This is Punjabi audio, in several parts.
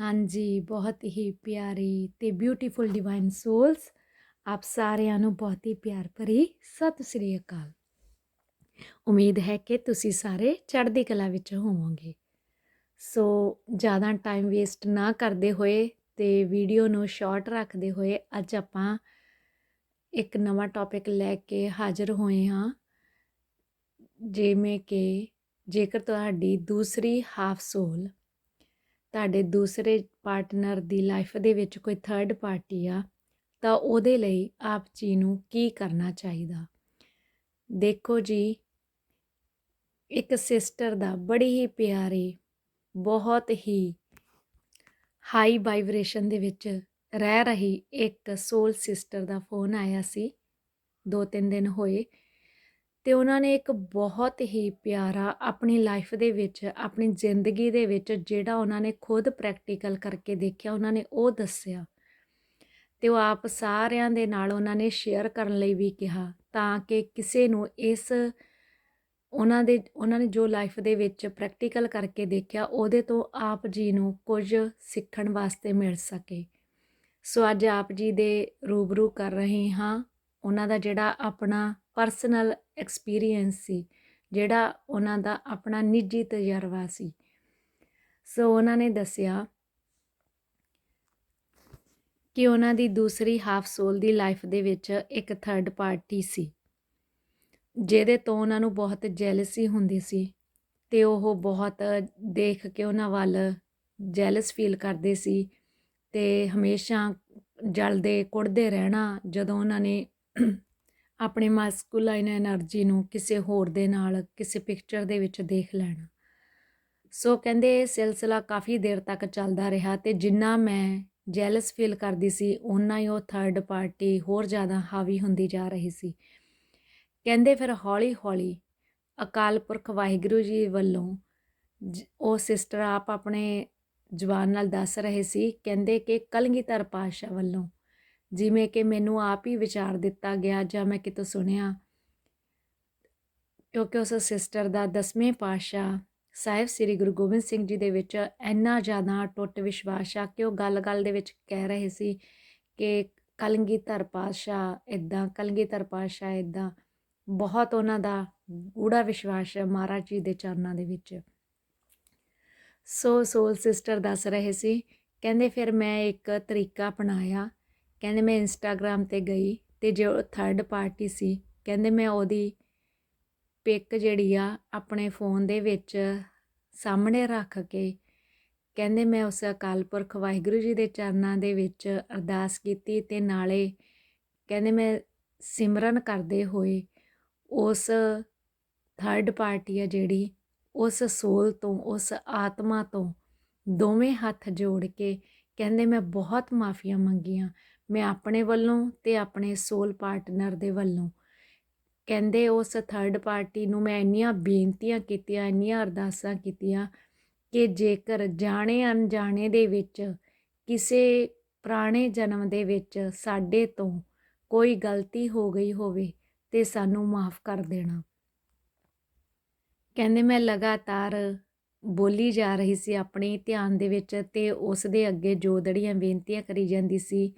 ਹਾਂਜੀ, ਬਹੁਤ ਹੀ ਪਿਆਰੀ ਤੇ ਬਿਊਟੀਫੁਲ ਡਿਵਾਈਨ ਸੋਲਸ ਆਪ ਸਾਰਿਆਂ ਨੂੰ ਬਹੁਤ ਹੀ ਪਿਆਰ ਭਰੀ ਸਤਿ ਸ੍ਰੀ ਅਕਾਲ। ਉਮੀਦ ਹੈ ਕਿ ਤੁਸੀਂ ਸਾਰੇ ਚੜ੍ਹਦੀ ਕਲਾ ਵਿੱਚ ਹੋਵੋਗੇ। ਸੋ ਜ਼ਿਆਦਾ ਟਾਈਮ ਵੇਸਟ ਨਾ ਕਰਦੇ ਹੋਏ ਤੇ ਵੀਡੀਓ ਨੂੰ ਸ਼ਾਰਟ ਰੱਖਦੇ ਹੋਏ ਅੱਜ ਆਪਾਂ ਇੱਕ ਨਵਾਂ ਟੌਪਿਕ ਲੈ ਕੇ ਹਾਜ਼ਰ ਹੋਏ ਹਾਂ ਜਿਵੇਂ ਕਿ ਜੇਕਰ ਤੁਹਾਡੀ ਦੂਸਰੀ ਹਾਫ ਸੋਲ ਤੁਹਾਡੇ ਦੂਸਰੇ ਪਾਰਟਨਰ ਦੀ ਲਾਈਫ ਦੇ ਵਿੱਚ ਕੋਈ ਥਰਡ ਪਾਰਟੀ ਆ, ਤਾਂ ਉਹਦੇ ਲਈ ਆਪ ਜੀ ਨੂੰ ਕੀ ਕਰਨਾ ਚਾਹੀਦਾ? ਦੇਖੋ ਜੀ, ਇੱਕ ਸਿਸਟਰ ਦਾ ਬੜੀ ਹੀ ਪਿਆਰੀ, ਬਹੁਤ ਹੀ ਹਾਈ ਵਾਈਬ੍ਰੇਸ਼ਨ ਦੇ ਵਿੱਚ ਰਹਿ ਰਹੀ ਇੱਕ ਸੋਲ ਸਿਸਟਰ ਦਾ ਫੋਨ ਆਇਆ ਸੀ, ਦੋ ਤਿੰਨ ਦਿਨ ਹੋਏ ਅਤੇ ਉਹਨਾਂ ਨੇ ਇੱਕ ਬਹੁਤ ਹੀ ਪਿਆਰਾ ਆਪਣੀ ਲਾਈਫ ਦੇ ਵਿੱਚ, ਆਪਣੀ ਜ਼ਿੰਦਗੀ ਦੇ ਵਿੱਚ ਜਿਹੜਾ ਉਹਨਾਂ ਨੇ ਖੁਦ ਪ੍ਰੈਕਟੀਕਲ ਕਰਕੇ ਦੇਖਿਆ, ਉਹਨਾਂ ਨੇ ਉਹ ਦੱਸਿਆ। ਅਤੇ ਉਹ ਆਪ ਸਾਰਿਆਂ ਦੇ ਨਾਲ ਉਹਨਾਂ ਨੇ ਸ਼ੇਅਰ ਕਰਨ ਲਈ ਵੀ ਕਿਹਾ ਤਾਂ ਕਿ ਕਿਸੇ ਨੂੰ ਇਸ ਉਹਨਾਂ ਦੇ, ਉਹਨਾਂ ਨੇ ਜੋ ਲਾਈਫ ਦੇ ਵਿੱਚ ਪ੍ਰੈਕਟੀਕਲ ਕਰਕੇ ਦੇਖਿਆ, ਉਹਦੇ ਤੋਂ ਆਪ ਜੀ ਨੂੰ ਕੁਝ ਸਿੱਖਣ ਵਾਸਤੇ ਮਿਲ ਸਕੇ। ਸੋ ਅੱਜ ਆਪ ਜੀ ਦੇ ਰੂਬਰੂ ਕਰ ਰਹੇ ਹਾਂ। ਉਹਨਾਂ ਦਾ ਜਿਹੜਾ ਆਪਣਾ ਪਰਸਨਲ ਐਕਸਪੀਰੀਅੰਸ ਸੀ, ਜਿਹੜਾ ਉਹਨਾਂ ਦਾ ਆਪਣਾ ਨਿੱਜੀ ਤਜਰਬਾ ਸੀ। ਸੋ ਉਹਨਾਂ ਨੇ ਦੱਸਿਆ ਕਿ ਉਹਨਾਂ ਦੀ ਦੂਸਰੀ ਹਾਫ ਸੋਲ ਦੀ ਲਾਈਫ ਦੇ ਵਿੱਚ ਇੱਕ ਥਰਡ ਪਾਰਟੀ ਸੀ, ਜਿਹਦੇ ਤੋਂ ਉਹਨਾਂ ਨੂੰ ਬਹੁਤ ਜੈਲਸੀ ਹੁੰਦੀ ਸੀ ਤੇ ਉਹ ਬਹੁਤ ਦੇਖ ਕੇ ਉਹਨਾਂ ਵੱਲ ਜੈਲਸ ਫੀਲ ਕਰਦੇ ਸੀ ਤੇ ਹਮੇਸ਼ਾ ਜਲਦੇ ਕੁੜਦੇ ਰਹਿਣਾ ਜਦੋਂ ਉਹਨਾਂ ਨੇ ਆਪਣੇ ਮਾਸਕੂਲਾਈਨ એનર્ਜੀ ਨੂੰ ਕਿਸੇ ਹੋਰ ਦੇ ਨਾਲ, ਕਿਸੇ ਪਿਕਚਰ ਦੇ ਵਿੱਚ ਦੇਖ ਲੈਣਾ। ਸੋ ਕਹਿੰਦੇ ਇਹ ਸਿਲਸਿਲਾ ਕਾਫੀ ਦੇਰ ਤੱਕ ਚੱਲਦਾ ਰਿਹਾ ਤੇ ਜਿੰਨਾ ਮੈਂ ਜੈਲਸ ਫੀਲ ਕਰਦੀ ਸੀ ਉਨਾ ਹੀ ਉਹ ਥਰਡ ਪਾਰਟੀ ਹੋਰ ਜ਼ਿਆਦਾ ਹਾਵੀ ਹੁੰਦੀ ਜਾ ਰਹੀ ਸੀ। ਕਹਿੰਦੇ ਫਿਰ ਹੌਲੀ-ਹੌਲੀ ਅਕਾਲ ਪੁਰਖ ਵਾਹਿਗੁਰੂ ਜੀ ਵੱਲੋਂ ਉਹ ਸਿਸਟਰ ਆਪ ਆਪਣੇ ਜਵਾਨ ਨਾਲ ਦੱਸ ਰਹੇ ਸੀ, ਕਹਿੰਦੇ ਕਿ ਕਲਗੀਧਰ ਪਾਸ਼ਾ ਵੱਲੋਂ ਜਿਵੇਂ ਕਿ ਮੈਨੂੰ ਆਪ ਹੀ ਵਿਚਾਰ ਦਿੱਤਾ ਗਿਆ ਜਾਂ ਮੈਂ ਕਿਤੋਂ ਸੁਣਿਆ। ਕਿਉਂਕਿ ਉਸ ਸਿਸਟਰ ਦਾ ਦਸਵੇਂ ਪਾਤਸ਼ਾਹ ਸਾਹਿਬ ਸ੍ਰੀ ਗੁਰੂ ਗੋਬਿੰਦ ਸਿੰਘ ਜੀ ਦੇ ਵਿੱਚ ਇੰਨਾ ਜ਼ਿਆਦਾ ਟੁੱਟ ਵਿਸ਼ਵਾਸ ਆ ਕਿ ਉਹ ਗੱਲ-ਗੱਲ ਦੇ ਵਿੱਚ ਕਹਿ ਰਹੇ ਸੀ ਕਿ ਕਲਗੀਧਰ ਪਾਸ਼ਾ ਇਦਾਂ ਕਲਗੀਧਰ ਪਾਤਸ਼ਾਹ ਇਦਾਂ ਬਹੁਤ ਉਹਨਾਂ ਦਾ ਗੂੜਾ ਵਿਸ਼ਵਾਸ ਹੈ ਮਹਾਰਾਜ ਜੀ ਦੇ ਚਰਨਾਂ ਦੇ ਵਿੱਚ। ਸੋ ਸੋਲ ਸਿਸਟਰ ਦੱਸ ਰਹੇ ਸੀ, ਕਹਿੰਦੇ ਫਿਰ ਮੈਂ ਇੱਕ ਤਰੀਕਾ ਅਪਣਾਇਆ ਕਹਿੰਦੇ ਮੈਂ ਇੰਸਟਾਗ੍ਰam ਤੇ ਗਈ ਤੇ ਜੋ ਥਰਡ ਪਾਰਟੀ ਸੀ, ਕਹਿੰਦੇ ਮੈਂ ਉਹਦੀ ਪਿਕ ਜਿਹੜੀ ਆ ਆਪਣੇ ਫੋਨ ਦੇ ਵਿੱਚ ਸਾਹਮਣੇ ਰੱਖ ਕੇ ਕਹਿੰਦੇ ਮੈਂ ਉਸ ਅਕਾਲ ਪੁਰਖ ਵਾਹਿਗੁਰੂ ਜੀ ਦੇ ਚਰਨਾਂ ਦੇ ਵਿੱਚ ਅਰਦਾਸ ਕੀਤੀ ਤੇ ਨਾਲੇ ਕਹਿੰਦੇ ਮੈਂ ਸਿਮਰਨ ਕਰਦੇ ਹੋਏ ਉਸ ਥਰਡ ਪਾਰਟੀ ਆ ਜਿਹੜੀ ਉਸ ਸੋਲ ਤੋਂ, ਉਸ ਆਤਮਾ ਤੋਂ ਦੋਵੇਂ ਹੱਥ ਜੋੜ ਕੇ ਕਹਿੰਦੇ ਮੈਂ ਬਹੁਤ ਮਾਫੀਆਂ ਮੰਗੀਆਂ। ਮੈਂ ਆਪਣੇ ਵੱਲੋਂ ਤੇ ਆਪਣੇ ਸੋਲ ਪਾਰਟਨਰ ਦੇ ਵੱਲੋਂ। ਕਹਿੰਦੇ ਉਸ ਥਰਡ ਪਾਰਟੀ ਨੂੰ ਮੈਂ ਇੰਨੀਆਂ ਬੇਨਤੀਆਂ ਕੀਤੀਆਂ, ਇੰਨੀਆਂ ਅਰਦਾਸਾਂ ਕੀਤੀਆਂ ਕਿ ਜੇਕਰ ਜਾਣੇ ਅਣਜਾਣੇ ਦੇ ਵਿੱਚ, ਕਿਸੇ ਪੁਰਾਣੇ ਜਨਮ ਦੇ ਵਿੱਚ ਸਾਡੇ ਤੋਂ ਕੋਈ ਗਲਤੀ ਹੋ ਗਈ ਹੋਵੇ ਤੇ ਸਾਨੂੰ ਮਾਫ ਕਰ ਦੇਣਾ। ਕਹਿੰਦੇ ਮੈਂ ਲਗਾਤਾਰ ਬੋਲੀ ਜਾ ਰਹੀ ਸੀ, ਆਪਣੇ ਧਿਆਨ ਦੇ ਵਿੱਚ ਤੇ ਉਸ ਦੇ ਅੱਗੇ ਜੋਦੜੀਆਂ ਬੇਨਤੀਆਂ ਕਰੀ ਜਾਂਦੀ ਸੀ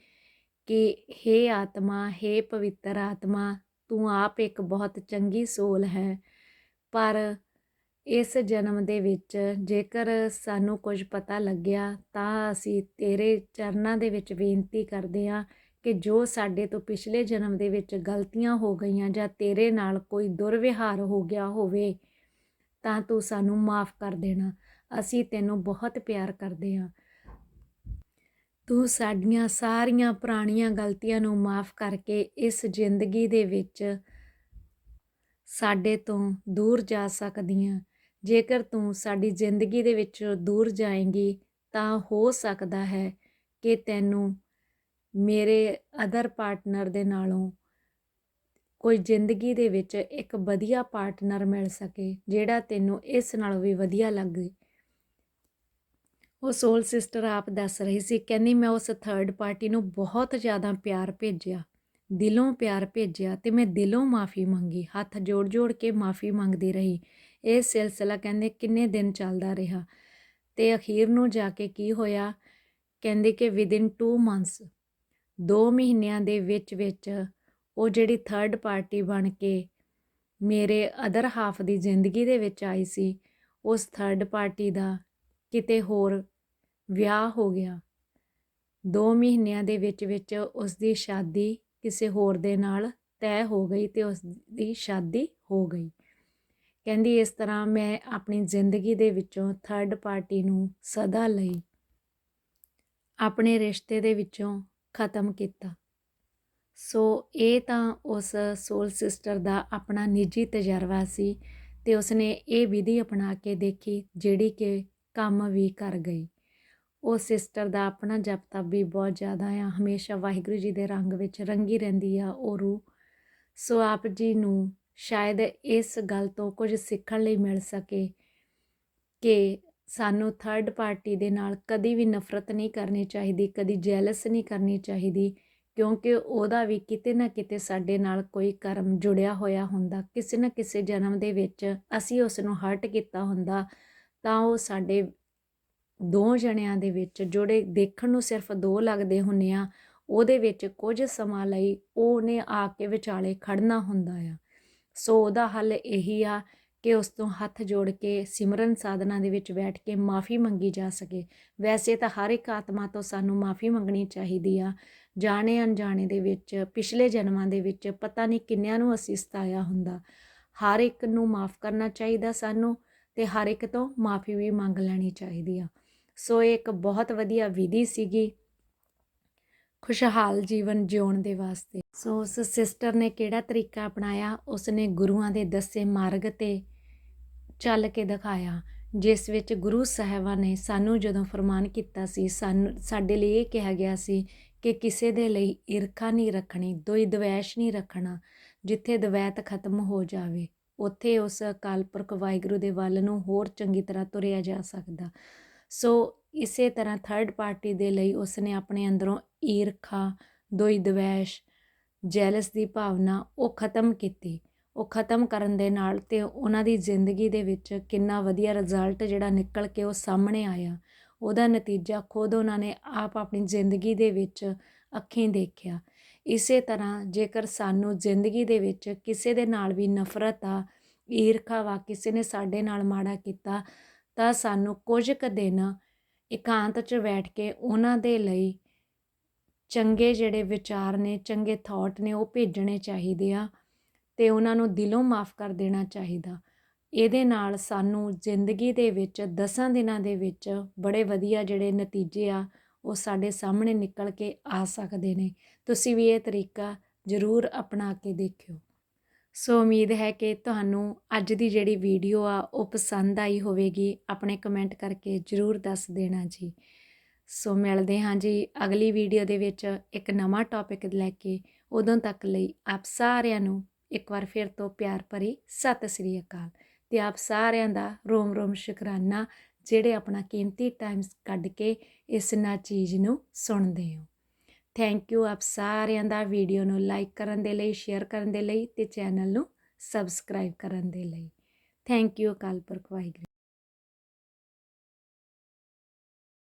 ਕਿ हे ਆਤਮਾ हे ਪਵਿੱਤਰ ਆਤਮਾ, ਤੂੰ ਆਪ ਇੱਕ ਬਹੁਤ ਚੰਗੀ ਸੋਲ ਹੈ। ਪਰ ਇਸ ਜਨਮ ਦੇ ਵਿੱਚ ਜੇਕਰ ਸਾਨੂੰ ਕੁਝ ਪਤਾ ਲੱਗਿਆ, ਤਾਂ ਅਸੀਂ ਤੇਰੇ ਚਰਨਾਂ ਦੇ ਵਿੱਚ ਬੇਨਤੀ ਕਰਦੇ ਹਾਂ ਕਿ ਜੋ ਸਾਡੇ ਤੋਂ ਪਿਛਲੇ ਜਨਮ ਦੇ ਵਿੱਚ ਗਲਤੀਆਂ ਹੋ ਗਈਆਂ ਜਾਂ ਤੇਰੇ ਨਾਲ ਕੋਈ ਦੁਰਵਿਹਾਰ ਹੋ ਗਿਆ ਹੋਵੇ, ਤਾਂ ਤੂੰ ਸਾਨੂੰ ਮਾਫ ਕਰ ਦੇਣਾ। ਅਸੀਂ ਤੈਨੂੰ ਬਹੁਤ ਪਿਆਰ ਕਰਦੇ ਹਾਂ। ਤੂੰ ਸਾਡੀਆਂ ਸਾਰੀਆਂ ਪੁਰਾਣੀਆਂ ਗਲਤੀਆਂ ਨੂੰ ਮਾਫ ਕਰਕੇ ਇਸ ਜ਼ਿੰਦਗੀ ਦੇ ਵਿੱਚ ਸਾਡੇ ਤੋਂ ਦੂਰ ਜਾ ਸਕਦੀ ਸਕਦੀਆਂ। ਜੇਕਰ ਤੂੰ ਸਾਡੀ ਜ਼ਿੰਦਗੀ ਦੇ ਵਿੱਚ ਦੂਰ ਜਾਏਂਗੀ, ਤਾਂ ਹੋ ਸਕਦਾ ਹੈ ਕਿ ਤੈਨੂੰ ਮੇਰੇ ਅਦਰ ਪਾਰਟਨਰ ਦੇ ਨਾਲੋਂ ਕੋਈ ਜ਼ਿੰਦਗੀ ਦੇ ਵਿੱਚ ਇੱਕ ਵਧੀਆ ਪਾਰਟਨਰ ਮਿਲ ਸਕੇ, ਜਿਹੜਾ ਤੈਨੂੰ ਇਸ ਨਾਲੋਂ ਵੀ ਵਧੀਆ ਲੱਗੇ। ਉਹ ਸੋਲ ਸਿਸਟਰ ਆਪ ਦੱਸ ਰਹੀ ਸੀ, ਕਹਿੰਦੀ ਮੈਂ ਉਸ ਥਰਡ ਪਾਰਟੀ ਨੂੰ ਬਹੁਤ ਜ਼ਿਆਦਾ ਪਿਆਰ ਭੇਜਿਆ, ਦਿਲੋਂ ਪਿਆਰ ਭੇਜਿਆ ਤੇ ਮੈਂ ਦਿਲੋਂ ਮਾਫੀ ਮੰਗੀ, ਹੱਥ ਜੋੜ ਜੋੜ ਕੇ ਮਾਫੀ ਮੰਗਦੀ ਰਹੀ। ਇਹ ਸਿਲਸਿਲਾ ਕਹਿੰਦੇ ਕਿੰਨੇ ਦਿਨ ਚੱਲਦਾ ਰਿਹਾ ਤੇ ਅਖੀਰ ਨੂੰ ਜਾ ਕੇ ਕੀ ਹੋਇਆ? ਕਹਿੰਦੇ ਕਿ ਵਿਦਿਨ 2 ਮੰਥਸ 2 ਮਹੀਨਿਆਂ ਦੇ ਵਿੱਚ ਵਿੱਚ ਉਹ ਜਿਹੜੀ ਥਰਡ ਪਾਰਟੀ ਬਣ ਕੇ ਮੇਰੇ ਅਦਰ ਹਾਫ ਦੀ ਜ਼ਿੰਦਗੀ ਦੇ ਵਿੱਚ ਆਈ ਸੀ, ਉਸ ਥਰਡ ਪਾਰਟੀ ਦਾ ਕਿਤੇ ਹੋਰ ਵਿਆਹ ਹੋ ਗਿਆ। ਦੋ ਮਹੀਨਿਆਂ ਦੇ ਵਿੱਚ ਵਿੱਚ ਉਸ ਦੀ ਸ਼ਾਦੀ ਕਿਸੇ ਹੋਰ ਦੇ ਨਾਲ ਤੈਅ ਹੋ ਗਈ ਤੇ ਉਸ ਦੀ ਸ਼ਾਦੀ ਹੋ ਗਈ। ਕਹਿੰਦੀ, ਇਸ ਤਰ੍ਹਾਂ ਮੈਂ ਆਪਣੀ ਜ਼ਿੰਦਗੀ ਦੇ ਵਿੱਚੋਂ ਥਰਡ ਪਾਰਟੀ ਨੂੰ ਸਦਾ ਲਈ ਆਪਣੇ ਰਿਸ਼ਤੇ ਦੇ ਵਿੱਚੋਂ ਖਤਮ ਕੀਤਾ। ਸੋ ਇਹ ਤਾਂ ਉਸ ਸੋਲ ਸਿਸਟਰ ਦਾ ਆਪਣਾ ਨਿੱਜੀ ਤਜਰਬਾ ਸੀ ਤੇ ਉਸਨੇ ਇਹ ਵਿਧੀ ਅਪਣਾ ਕੇ ਦੇਖੀ, ਜਿਹੜੀ ਕਿ ਕੰਮ ਵੀ ਕਰ ਗਈ। ਉਹ ਸਿਸਟਰ ਦਾ ਆਪਣਾ ਜਪ ਤਪ ਵੀ ਬਹੁਤ ਜ਼ਿਆਦਾ ਆ। ਹਮੇਸ਼ਾ ਵਾਹਿਗੁਰੂ ਜੀ ਦੇ ਰੰਗ ਵਿੱਚ ਰੰਗੀ ਰਹਿੰਦੀ ਆ ਉਹ ਰੂਹ। ਸੋ ਆਪ ਜੀ ਨੂੰ ਸ਼ਾਇਦ ਇਸ ਗੱਲ ਤੋਂ ਕੁਝ ਸਿੱਖਣ ਲਈ ਮਿਲ ਸਕੇ ਕਿ ਸਾਨੂੰ ਥਰਡ ਪਾਰਟੀ ਦੇ ਨਾਲ ਕਦੀ ਵੀ ਨਫ਼ਰਤ ਨਹੀਂ ਕਰਨੀ ਚਾਹੀਦੀ, ਕਦੀ ਜੈਲਸ ਨਹੀਂ ਕਰਨੀ ਚਾਹੀਦੀ, ਕਿਉਂਕਿ ਉਹਦਾ ਵੀ ਕਿਤੇ ਨਾ ਕਿਤੇ ਸਾਡੇ ਨਾਲ ਕੋਈ ਕਰਮ ਜੁੜਿਆ ਹੋਇਆ ਹੁੰਦਾ। ਕਿਸੇ ਨਾ ਕਿਸੇ ਜਨਮ ਦੇ ਵਿੱਚ ਅਸੀਂ ਉਸ ਨੂੰ ਹਰਟ ਕੀਤਾ ਹੁੰਦਾ ਤਾਂ ਉਹ ਸਾਡੇ ਦੋ ਜਣਿਆਂ ਦੇ ਵਿੱਚ ਜਿਹੜੇ ਦੇਖਣ ਨੂੰ ਸਿਰਫ ਦੋ ਲੱਗਦੇ ਹੁੰਨੇ ਆ, ਉਹਦੇ ਵਿੱਚ ਕੁਝ ਸਮਾਂ ਲਈ ਉਹਨੇ ਆ ਕੇ ਵਿਚਾਲੇ ਖੜਨਾ ਹੁੰਦਾ ਆ। ਸੋ ਉਹਦਾ ਹੱਲ ਇਹੀ ਆ ਕਿ ਉਸ ਤੋਂ ਹੱਥ ਜੋੜ ਕੇ ਸਿਮਰਨ ਸਾਧਨਾ ਦੇ ਵਿੱਚ ਬੈਠ ਕੇ ਮਾਫੀ ਮੰਗੀ ਜਾ ਸਕੇ। ਵੈਸੇ ਤਾਂ ਹਰ ਇੱਕ ਆਤਮਾ ਤੋਂ ਸਾਨੂੰ ਮਾਫੀ ਮੰਗਣੀ ਚਾਹੀਦੀ ਆ। ਜਾਣੇ ਅਣਜਾਣੇ ਦੇ ਵਿੱਚ, ਪਿਛਲੇ ਜਨਮਾਂ ਦੇ ਵਿੱਚ ਪਤਾ ਨਹੀਂ ਕਿੰਨਿਆਂ ਨੂੰ ਅਸੀਂ ਸਤਾਇਆ ਹੁੰਦਾ। ਹਰ ਇੱਕ ਨੂੰ ਮਾਫ ਕਰਨਾ ਚਾਹੀਦਾ ਸਾਨੂੰ ਤੇ ਹਰ ਇੱਕ ਤੋਂ ਮਾਫੀ ਵੀ ਮੰਗ ਲੈਣੀ ਚਾਹੀਦੀ ਆ। ਸੋ ਇਹ ਇੱਕ ਬਹੁਤ ਵਧੀਆ ਵਿਧੀ ਸੀਗੀ ਖੁਸ਼ਹਾਲ ਜੀਵਨ ਜਿਉਣ ਦੇ ਵਾਸਤੇ। ਸੋ ਉਸ ਸਿਸਟਰ ਨੇ ਕਿਹੜਾ ਤਰੀਕਾ ਅਪਣਾਇਆ? ਉਸਨੇ ਗੁਰੂਆਂ ਦੇ ਦੱਸੇ ਮਾਰਗ ਤੇ ਚੱਲ ਕੇ ਦਿਖਾਇਆ, ਜਿਸ ਵਿੱਚ ਗੁਰੂ ਸਾਹਿਬਾਂ ਨੇ ਸਾਨੂੰ ਜਦੋਂ ਫਰਮਾਨ ਕੀਤਾ ਸੀ, ਸਾਨੂੰ, ਸਾਡੇ ਲਈ ਇਹ ਕਿਹਾ ਗਿਆ ਸੀ ਕਿ ਕਿਸੇ ਦੇ ਲਈ ਈਰਖਾ ਨਹੀਂ ਰੱਖਣੀ, ਦੋਈ ਦਵੈਸ਼ ਨਹੀਂ ਰੱਖਣਾ, ਜਿੱਥੇ ਦਵੈਤ ਖਤਮ ਹੋ ਜਾਵੇ, ਉੱਥੇ ਉਸ ਅਕਾਲ ਪੁਰਖ ਵਾਹਿਗੁਰੂ ਦੇ ਵੱਲ ਨੂੰ ਹੋਰ ਚੰਗੀ ਤਰ੍ਹਾਂ ਤੁਰਿਆ ਜਾ ਸਕਦਾ। ਸੋ ਇਸੇ ਤਰ੍ਹਾਂ ਥਰਡ ਪਾਰਟੀ ਦੇ ਲਈ ਉਸਨੇ ਆਪਣੇ ਅੰਦਰੋਂ ਈਰਖਾ, ਦੋਈ ਦਵੈਸ਼ ਜੈਲਸ ਦੀ ਭਾਵਨਾ ਉਹ ਖਤਮ ਕੀਤੀ। ਉਹ ਖਤਮ ਕਰਨ ਦੇ ਨਾਲ ਤੇ ਉਹਨਾਂ ਦੀ ਜ਼ਿੰਦਗੀ ਦੇ ਵਿੱਚ ਕਿੰਨਾ ਵਧੀਆ ਰਿਜ਼ਲਟ ਜਿਹੜਾ ਨਿਕਲ ਕੇ ਉਹ ਸਾਹਮਣੇ ਆਇਆ। ਉਹਦਾ ਨਤੀਜਾ ਖੁਦ ਉਹਨਾਂ ਨੇ ਆਪ ਆਪਣੀ ਜ਼ਿੰਦਗੀ ਦੇ ਵਿੱਚ ਅੱਖੀਂ ਦੇਖਿਆ। ਇਸੇ ਤਰ੍ਹਾਂ ਜੇਕਰ ਸਾਨੂੰ ਜ਼ਿੰਦਗੀ ਦੇ ਵਿੱਚ ਕਿਸੇ ਦੇ ਨਾਲ ਵੀ ਨਫ਼ਰਤ ਆ, ਈਰਖਾ ਵਾ, ਕਿਸੇ ਨੇ ਸਾਡੇ ਨਾਲ ਮਾੜਾ ਕੀਤਾ ਤਾਂ ਸਾਨੂੰ ਕੁਝ ਕੁ ਦਿਨ ਇਕਾਂਤ 'ਚ ਬੈਠ ਕੇ ਉਹਨਾਂ ਦੇ ਲਈ ਚੰਗੇ ਜਿਹੜੇ ਵਿਚਾਰ ਨੇ, ਚੰਗੇ ਥਾਟ ਨੇ ਉਹ ਭੇਜਣੇ ਚਾਹੀਦੇ ਆ ਅਤੇ ਉਹਨਾਂ ਨੂੰ ਦਿਲੋਂ ਮਾਫ ਕਰ ਦੇਣਾ ਚਾਹੀਦਾ। ਇਹਦੇ ਨਾਲ ਸਾਨੂੰ ਜ਼ਿੰਦਗੀ ਦੇ ਵਿੱਚ, ਦਸਾਂ ਦਿਨਾਂ ਦੇ ਵਿੱਚ ਬੜੇ ਵਧੀਆ ਜਿਹੜੇ ਨਤੀਜੇ ਆ ਉਹ ਸਾਡੇ ਸਾਹਮਣੇ ਨਿਕਲ ਕੇ ਆ ਸਕਦੇ ਨੇ। ਤੁਸੀਂ ਵੀ ਇਹ ਤਰੀਕਾ ਜ਼ਰੂਰ ਅਪਣਾ ਕੇ ਦੇਖਿਓ। ਸੋ ਉਮੀਦ ਹੈ ਕਿ ਤੁਹਾਨੂੰ ਅੱਜ ਦੀ ਜਿਹੜੀ ਵੀਡੀਓ ਆ, ਉਹ ਪਸੰਦ ਆਈ ਹੋਵੇਗੀ। ਆਪਣੇ ਕਮੈਂਟ ਕਰਕੇ ਜ਼ਰੂਰ ਦੱਸ ਦੇਣਾ ਜੀ। ਸੋ ਮਿਲਦੇ ਹਾਂ ਜੀ ਅਗਲੀ ਵੀਡੀਓ ਦੇ ਵਿੱਚ ਇੱਕ ਨਵਾਂ ਟੌਪਿਕ ਲੈ ਕੇ। ਉਦੋਂ ਤੱਕ ਲਈ ਆਪ ਸਾਰਿਆਂ ਨੂੰ ਇੱਕ ਵਾਰ ਫਿਰ ਤੋਂ ਪਿਆਰ ਭਰੀ ਸਤਿ ਸ੍ਰੀ ਅਕਾਲ। ਤੇ ਆਪ ਸਾਰਿਆਂ ਦਾ ਰੋਮ ਰੋਮ ਸ਼ੁਕਰਾਨਾ, ਜਿਹੜੇ ਆਪਣਾ ਕੀਮਤੀ ਟਾਈਮ ਕੱਢ ਕੇ ਇਸ ਨਾ ਚੀਜ਼ ਨੂੰ ਸੁਣਦੇ ਹੋ। ਥੈਂਕ ਯੂ ਆਪ ਸਾਰਿਆਂ ਦਾ ਵੀਡੀਓ ਨੂੰ ਲਾਈਕ ਕਰਨ ਦੇ ਲਈ ਸ਼ੇਅਰ ਕਰਨ ਦੇ ਲਈ ਤੇ ਚੈਨਲ ਨੂੰ ਸਬਸਕ੍ਰਾਈਬ ਕਰਨ ਦੇ ਲਈ। Thank you Akal Purakh Waheguru.